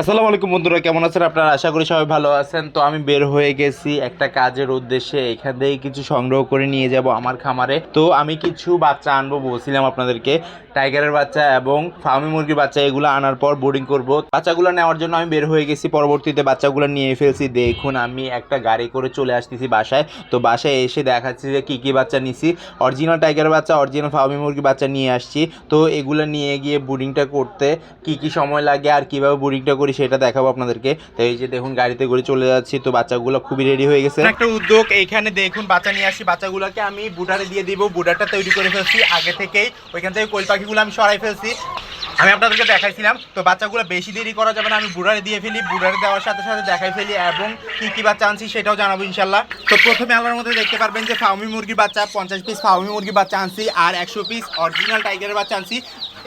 আসসালামু আলাইকুম বন্ধুরা, কেমন আছেন আপনারা? আশা করি সবাই ভালো আছেন। তো আমি বের হয়ে গেছি একটা কাজের উদ্দেশ্যে। এখান থেকে কিছু সংগ্রহ করে নিয়ে যাব আমার খামারে। তো আমি কিছু বাচ্চা আনব বলছিলাম আপনাদেরকে। টাইগারের বাচ্চা এবং ফার্মি মুরগির বাচ্চা, এগুলো আনার পর বোর্ডিং করব। বাচ্চাগুলো নেওয়ার জন্য আমি বের হয়ে গেছি। পরবর্তীতে বাচ্চাগুলো নিয়ে ফেলছি। দেখুন, আমি একটা গাড়ি করে চলে আসতেছি বাসায়। তো বাসায় এসে দেখাচ্ছি যে কী কী বাচ্চা নিছি। অরিজিনাল টাইগারের বাচ্চা অরিজিনাল ফার্মি মুরগি বাচ্চা নিয়ে আসছি। তো এগুলো নিয়ে গিয়ে বোর্ডিংটা করতে কি কি সময় লাগে আর কীভাবে বোর্ডিংটা করি, সেটা দেখাবো আপনাদেরকে। তো এই যে দেখুন, গাড়িতে করে চলে যাচ্ছি, তো বাচ্চাগুলো খুবই রেডি হয়ে গেছে। একটা উদ্যোগ, এইখানে দেখুন, বাচ্চা নিয়ে আসি, বাচ্চাগুলোকে আমি বুডারে দিয়ে দিব বুডারটা তৈরি করে ফেলছি, আগে থেকেই। ওইখান থেকে কোয়েল পাখিগুলো আমি সরাই ফেলছি। আমি আপনাদেরকে দেখাইছিলাম, তো বাচ্চাগুলো বেশি দেরি করা যাবে না, আমি বুড়ারে দিয়ে ফেলি বুড়ারে দেওয়ার সাথে সাথে দেখাই ফেলি, এবং কি কি বাচ্চা আনছি সেটাও জানাব ইনশাল্লাহ তো প্রথমে আল্লাহর মধ্যে দেখতে পারবেন যে ফাউমি মুরগির বাচ্চা, পঞ্চাশ পিস ফাউমি মুরগির বাচ্চা আনছি, আর একশো পিস অরিজিনাল টাইগারের বাচ্চা আনছি।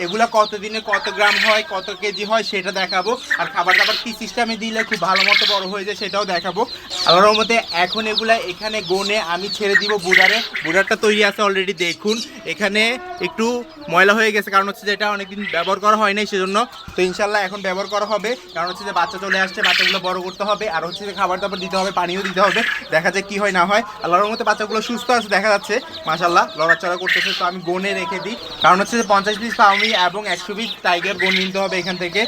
এগুলা কত দিনে কত গ্রাম হয়, কত কেজি হয় সেটা দেখাবো। আর খাবার দাবার কি সিস্টেমে দিলে খুব ভালো মতো বড় হয়ে যায় সেটাও দেখাবো। আল্লাহর মধ্যে এখন এগুলা এখানে গনে আমি ছেড়ে দিব বুড়ারে বুড়ারটা তৈরি আছে অলরেডি দেখুন। এখানে একটু ময়লা হয়ে গেছে, কারণ হচ্ছে যে এটা অনেকদিন ব্যবহার করা হয় নাই সেজন্য। তো ইনশাল্লাহ এখন ব্যবহার করা হবে, কারণ হচ্ছে যে বাচ্চা চলে আসছে, বাচ্চাগুলো বড় করতে হবে, আর হচ্ছে যে খাবার দাবার দিতে হবে, পানিও দিতে হবে, দেখা যায় কি হয় না হয়। আল্লাহর মধ্যে বাচ্চাগুলো সুস্থ আছে, দেখা যাচ্ছে মাশাল্লাহ লড়াচড়া করতেছে, তো আমি গনে রেখে দিই। কারণ হচ্ছে যে পঞ্চাশ পিস পাউমি এবং একশো পিস টাইগার গন নিতে হবে এখান থেকে।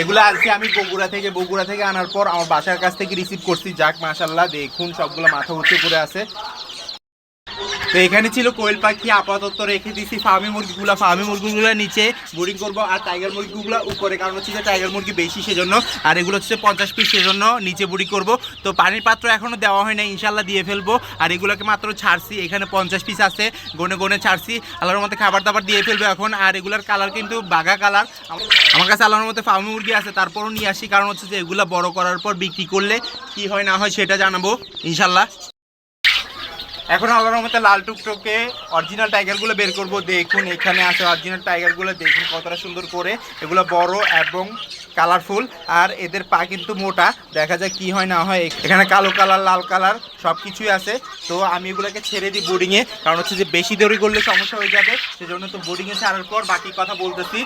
এগুলো আজকে আমি বগুড়া থেকে বগুড়া থেকে আনার পর আমার বাসার কাছ থেকে রিসিভ করছি। যাক মাশাল্লাহ দেখুন, সবগুলো মাথা উঁচু করে আছে। তো এখানে ছিল কোয়েল পাখি, আপাতত রেখে দিছি ফার্মি মুরগিগুলো। ফার্মি মুরগিগুলো নিচে বোরিং করব আর টাইগার মুরগিগুলো উপরে, কারণ হচ্ছে যে টাইগার মুরগি বেশি সেজন্য, আর এগুলো হচ্ছে পঞ্চাশ পিস সেজন্য নিচে বুড়ি করব। তো পানির পাত্র এখনও দেওয়া হয় না ইনশাল্লাহ দিয়ে ফেলব। আর এগুলোকে মাত্র ছাড়ছি, এখানে পঞ্চাশ পিস আছে, গনে গনে ছাড়ছি। আল্লাহর মধ্যে খাবার দাবার দিয়ে ফেলব এখন, আর এগুলার কালার কিন্তু বাঘা কালার আমার কাছে আল্লাহর মধ্যে ফার্মি মুরগি আছে, তারপরও নিয়ে আসি, কারণ হচ্ছে যে এগুলো বড় করার পর বিক্রি করলে কি হয় না হয় সেটা জানাব ইনশাল্লাহ এখন আল্লাহর মতো লাল টুকটোকে অরিজিনাল টাইগারগুলো বের করব। দেখুন, এখানে আছে অরিজিনাল টাইগারগুলো দেখুন কতটা সুন্দর করে। এগুলো বড় এবং কালারফুল আর এদের পা কিন্তু মোটা। দেখা যায় কি হয়, না হয়। এখানে কালো কালার লাল কালার সব কিছুই আছে। তো আমি এগুলোকে ছেড়ে দিই বোর্ডিংয়ে কারণ হচ্ছে যে বেশি দেরি করলে সমস্যা হয়ে যাবে। সেজন্য তো বোর্ডিংয়ে ছাড়ার পর বাকি কথা বলতেছি।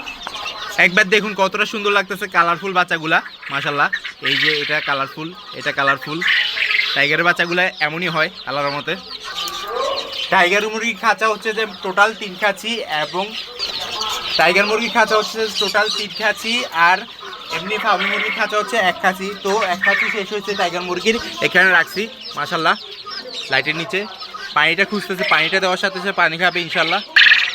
একবার দেখুন কতটা সুন্দর লাগতেছে কালারফুল বাচ্চাগুলা। মাশাল্লাহ এই যে এটা কালারফুল এটা কালারফুল টাইগারের বাচ্চাগুলো এমনই হয়, আল্লাহর মতে টাইগার মুরগি খাঁচা হচ্ছে যে টোটাল তিন খাঁচি এবং টাইগার মুরগি খাঁচা হচ্ছে টোটাল তিন খাঁচি আর এমনি ফার্মি মুরগি খাঁচা হচ্ছে এক খাঁচি। তো এক খাঁচি শেষ হয়েছে টাইগার মুরগির। এখানে রাখছি মাশাল্লাহ লাইটের নিচে। পানিটা খুঁজতেছে, পানিটা দেওয়ার সাথে সাথে পানি খাবে ইনশাল্লাহ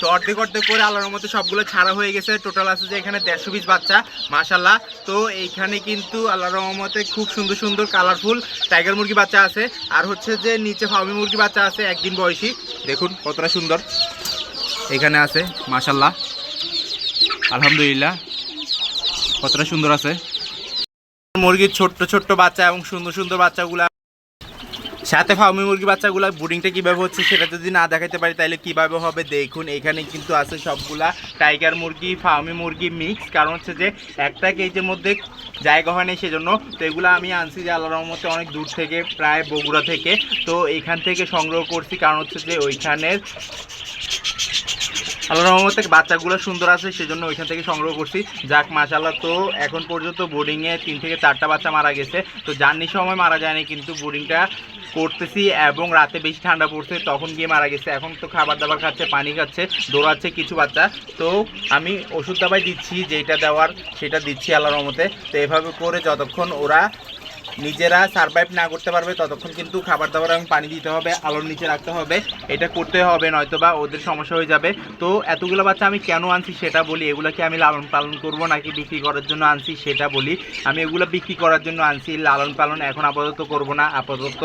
তো অর্ধেক অর্ধেক করে আল্লাহর মতো সবগুলো ছাড়া হয়ে গেছে। টোটাল আছে যে এখানে দেড়শো পিস বাচ্চা মাশাল্লাহ তো এইখানে কিন্তু আল্লাহর রহমতে খুব সুন্দর সুন্দর কালারফুল টাইগার মুরগি বাচ্চা আছে। আর হচ্ছে যে নিচে ফার্মি মুরগি বাচ্চা আছে, একদিন বয়সী। দেখুন কতটা সুন্দর। এখানে আছে মাশাল্লাহ আলহামদুলিল্লাহ, কতটা সুন্দর আছে। মুরগির ছোট্ট ছোট্ট বাচ্চা এবং সুন্দর সুন্দর বাচ্চাগুলা সাথে ফার্মি মুরগি বাচ্চাগুলো বুডিংটা কীভাবে হচ্ছে সেটা যদি না দেখাতে পারি, তাহলে কীভাবে হবে? দেখুন, এখানে কিন্তু আছে সবগুলা টাইগার মুরগি ফার্মি মুরগি মিক্স কারণ হচ্ছে যে, একটা কেজের মধ্যে জায়গা হয় সেজন্য। তো এগুলো আমি আনছি যে আল্লাহ রহমতে অনেক দূর থেকে, প্রায় বগুড়া থেকে। তো এখান থেকে সংগ্রহ করছি। কারণ হচ্ছে যে ওইখানের আল্লাহ রহমতে বাচ্চাগুলো সুন্দর আছে, সেজন্য ওইখান থেকে সংগ্রহ করছি। যাক মাশাল্লাহ তো এখন পর্যন্ত বোর্ডিংয়ে তিন থেকে চারটা বাচ্চা মারা গেছে। তো জার্নির সময় মারা যায়নি, কিন্তু বোর্ডিংটা করতেছি এবং রাতে বেশি ঠান্ডা পড়ছে, তখন গিয়ে মারা গেছে। এখন তো খাবার দাবার খাচ্ছে, পানি খাচ্ছে, দৌড়াচ্ছে কিছু বাচ্চা। তো আমি ওষুধ দাবাই দিচ্ছি যেটা দেওয়ার সেটা দিচ্ছি আল্লাহ রহমতে। তো এভাবে করে যতক্ষণ ওরা নিজেরা সারভাইভ না করতে পারবে, ততক্ষণ কিন্তু খাবার দাবার এবং পানি দিতে হবে, আলোর নিচে রাখতে হবে। এটা করতে হবে নয়তো বা ওদের সমস্যা হয়ে যাবে। তো এতগুলো বাচ্চা আমি কেন আনছি সেটা বলি, এগুলোকে আমি লালন পালন করব নাকি বিক্রি করার জন্য আনছি সেটা বলি। আমি এগুলো বিক্রি করার জন্য আনছি, লালন পালন এখন আপাতত করব না, আপাতত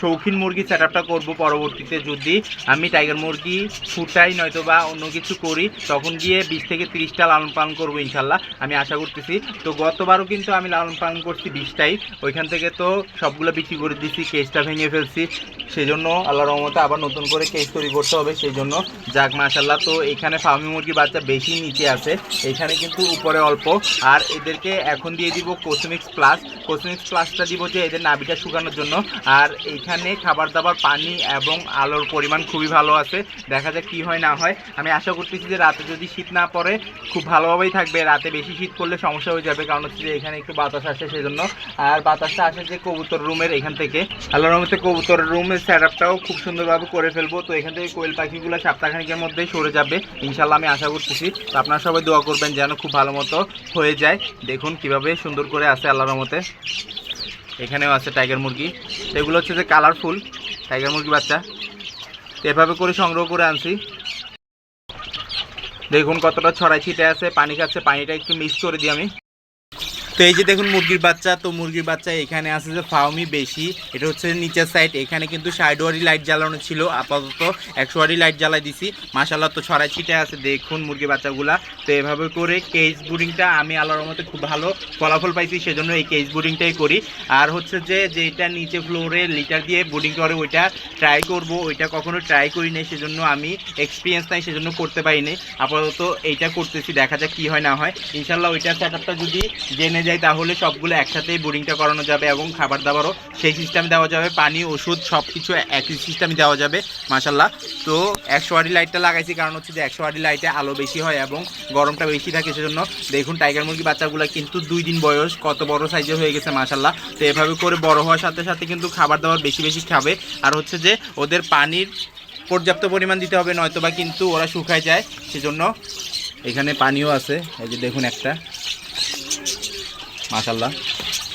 শৌখিন মুরগি সেট আপটা করব পরবর্তীতে। যদি আমি টাইগার মুরগি ফুটাই নয়তো বা অন্য কিছু করি, তখন গিয়ে বিশ থেকে তিরিশটা লালন পালন করব ইনশাল্লাহ, আমি আশা করতেছি। তো গতবারও কিন্তু আমি লালন পালন করছি বিশটাই, ওইখান থেকে তো সবগুলো বিক্রি করে দিচ্ছি কেসটা ভেঙে ফেলছি। সেই জন্য আল্লাহ রহমতে আবার নতুন করে কেস তৈরি করতে হবে সেই জন্য যাক মাশাল্লাহ তো এখানে ফার্মি মুরগি বাচ্চা বেশি নিচে আছে, এখানে কিন্তু উপরে অল্প। আর এদেরকে এখন দিয়ে দিব কোসমিক্স প্লাস কোসমিক্স প্লাসটা দিব যে এদের নাভিটা শুকানোর জন্য। আর এইখানে খাবার দাবার, পানি এবং আলোর পরিমাণ খুবই ভালো আছে। দেখা যাক কি হয়, না হয়। আমি আশা করতেছি যে রাতে যদি শীত না পড়ে, খুব ভালোভাবেই থাকবে। রাতে বেশি শীত করলে সমস্যা হয়ে যাবে, কারণ হচ্ছে যে এখানে একটু বাতাস আসে, সেজন্য। আর বাতাসটা আসে যে কবুতর রুমের এখান থেকে। আল্লাহর রহমতে কবুতর রুমের সেট আপটাও খুব সুন্দরভাবে করে ফেলব। তো এখান থেকে কোয়েল পাখিগুলো সপ্তাহখানিকের মধ্যেই সরে যাবে। ইনশাল্লাহ আমি আশা করতেছি, তো আপনারা সবাই দোয়া করবেন যেন খুব ভালো মতো হয়ে যায়। দেখুন কীভাবে সুন্দর করে আছে আল্লাহর রহমতে। এখানেও আছে টাইগার মুরগি। এগুলো হচ্ছে যে কালারফুল টাইগার মুরগি বাচ্চা। তো এভাবে করে সংগ্রহ করে আনছি। দেখুন কতটা ছড়াই ছিটে আছে, পানি খাচ্ছে, পানিটা একটু মিক্স করে দিই আমি। তো এই যে দেখুন, মুরগির বাচ্চা, তো মুরগির বাচ্চা এখানে আছে যে ফাউমি বেশি। এটা হচ্ছে নিচের সাইড এখানে কিন্তু ষাট ওয়ারি লাইট জ্বালানো ছিল, আপাতত একশো ওয়ারি লাইট জ্বালাই দিছি। মাসাল্লাহ তো ছড়াই ছিটে আছে, দেখুন মুরগির বাচ্চাগুলা। তো এভাবে করে কেস বুডিংটা আমি আল্লাহর মতে খুব ভালো ফলাফল পাইছি, সেজন্য এই কেস বুডিংটাই করি। আর হচ্ছে যে, যেটা নিচে ফ্লোরে লিটার দিয়ে বুডিং করে, ওইটা ট্রাই করব। ওইটা কখনো ট্রাই করি নাই, সেজন্য আমি এক্সপিরিয়েন্স নাই, সেজন্য করতে পারিনি আপাতত এইটা করতেছি, দেখা যাক কি হয়, না হয়। ইনশাল্লাহ ওইটার সেট যদি জেনে যায় তাহলে সবগুলো একসাথেই বোরিংটা করানো যাবে এবং খাবার দাবারও সেই সিস্টেমে দেওয়া যাবে। পানি, ওষুধ সব কিছু একই সিস্টেমে দেওয়া যাবে মাসাল্লাহ তো একশো আড়ি লাইটটা লাগাইছি কারণ হচ্ছে যে একশো আড়ি লাইটে আলো বেশি হয় এবং গরমটা বেশি থাকে সেজন্য দেখুন টাইগার মুরগি বাচ্চাগুলো কিন্তু দুই দিন বয়স, কত বড় সাইজে হয়ে গেছে মাসাল্লাহ তো এভাবে করে বড় হওয়ার সাথে সাথে কিন্তু খাবার দাবার বেশি বেশি খাবে। আর হচ্ছে যে ওদের পানির পর্যাপ্ত পরিমাণ দিতে হবে, নয়তোবা কিন্তু ওরা শুকায় যায়, সেজন্য এখানে পানিও আছে। এই যে দেখুন একটা। মাশাল্লাহ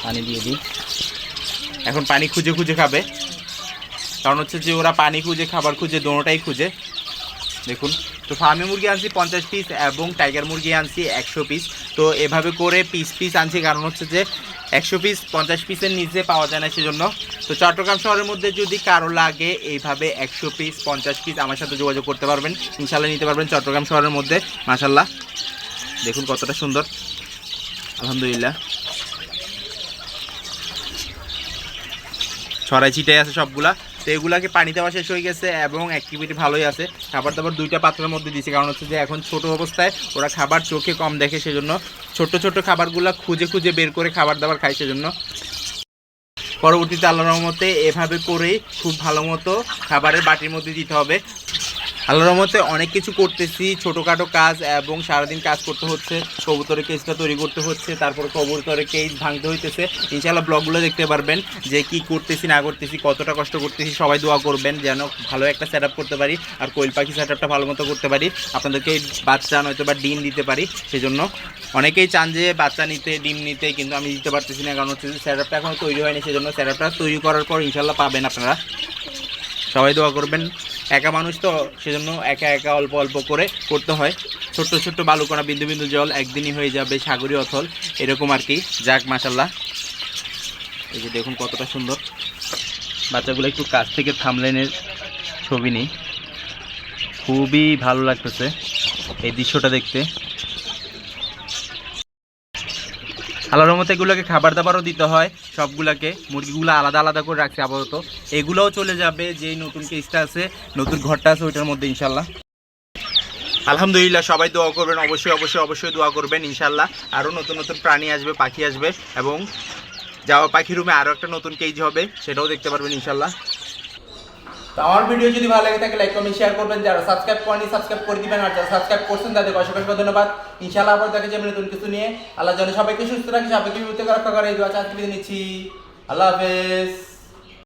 পানি দিয়ে দিই। এখন পানি খুঁজে খুঁজে খাবে। কারণ হচ্ছে যে ওরা পানি খুঁজে, খাবার খুঁজে, দোনোটাই খুঁজে। দেখুন, তো ফার্মি মুরগি আনছি পঞ্চাশ পিস এবং টাইগার মুরগি আনছি একশো পিস তো এভাবে করে পিস পিস আনছি, কারণ হচ্ছে যে একশো পিস পঞ্চাশ পিসের নিচে পাওয়া যায় না সেজন্য। তো চট্টগ্রাম শহরের মধ্যে যদি কারও লাগে, এইভাবে একশো পিস পঞ্চাশ পিস আমার সাথে যোগাযোগ করতে পারবেন। ইনশাল্লাহ নিতে পারবেন চট্টগ্রাম শহরের মধ্যে। মাসাল্লাহ দেখুন কতটা সুন্দর। আলহামদুলিল্লাহ। ছড়াই ছিটাই আছে সবগুলা। তো এগুলাকে পানি দেওয়া শেষ হয়ে গেছে এবং অ্যাক্টিভিটি ভালোই আছে। খাবার দাবার দুইটা পাত্রের মধ্যে দিয়েছে, কারণ হচ্ছে যে এখন ছোট অবস্থায় ওরা খাবার চোখে কম দেখে সেজন্য ছোট ছোট খাবারগুলো খুঁজে খুঁজে বের করে খাবার দাবার খায় সেজন্য। পরবর্তীতে আল্লাহ রহমতে এভাবে করেই খুব ভালো মতো খাবারের বাটির মধ্যে দিতে হবে। আল্লাহ রহমতে অনেক কিছু করতেছি, ছোটোখাটো কাজ এবং সারাদিন কাজ করতে হচ্ছে, কবুতরের কেসটা তৈরি করতে হচ্ছে, তারপর কবুতরের কেস ভাঙতে হইতেছে। ইনশাআল্লাহ ব্লগগুলো দেখতে পারবেন যে কি করতেছি, না করতেছি, কতটা কষ্ট করতেছি, সবাই দোয়া করবেন যেন ভালো একটা সেট করতে পারি আর কোয়েল পাখি সেট আপটা ভালো মতো করতে পারি। আপনাদেরকে বাচ্চা নয়তো বা ডিম দিতে পারি, সেজন্য অনেকেই চান যে বাচ্চা নিতে, ডিম নিতে, কিন্তু আমি দিতে পারতেছি না, কারণ হচ্ছে সেট আপটা এখনও তৈরি হয়নি, সেজন্য সেট আপটা তৈরি করার পর ইনশাল্লাহ পাবেন আপনারা। সবাই দোয়া করবেন। একা মানুষ তো, সেজন্য একা একা অল্প অল্প করে করতে হয়। ছোট্ট ছোট্ট বালুকণা বিন্দু বিন্দু জল একদিনই হয়ে যাবে সাগরী অথল, এরকম আর কি। যাক মাসাল্লাহ এই যে দেখুন কতটা সুন্দর। বাচ্চাগুলো একটু কাছ থেকে থামলেনের ছবি নেই। খুবই ভালো লাগতেছে এই দৃশ্যটা দেখতে। আল্লাহর রহমতে এগুলোকে খাবার দাবারও দিতে হয়, সবগুলোকে, মুরগিগুলো আলাদা আলাদা করে রাখছে আপাতত। এগুলোও চলে যাবে, যেই নতুন কেসটা আছে, নতুন ঘরটা আছে, ওইটার মধ্যে ইনশাল্লাহ আলহামদুলিল্লাহ, সবাই দোয়া করবেন, অবশ্যই অবশ্যই অবশ্যই দোয়া করবেন ইনশাল্লাহ আরও নতুন নতুন প্রাণী আসবে, পাখি আসবে, এবং যাওয়া পাখি রুমে আরও একটা নতুন কেজ হবে, সেটাও দেখতে পারবেন ইনশাল্লাহ আমার ভিডিও যদি ভালো লাগে থাকে লাইক কমেন্ট শেয়ার করবেন। যারা সাবস্ক্রাইব করেনি সাবস্ক্রাইব করে দিবেন। আর যারা সাবস্ক্রাইব করছেন, তাদেরকে অসংখ্য অসংখ্য ধন্যবাদ। ইনশাআল্লাহ আবার দেখা যাবে নতুন কিছু নিয়ে। আল্লাহ যেন সবাইকে সুস্থ রাখে, সবাইকে বিপদ রক্ষা করে। এই দোয়া চাকরি নিচ্ছি। আল্লাহ হাফেজ।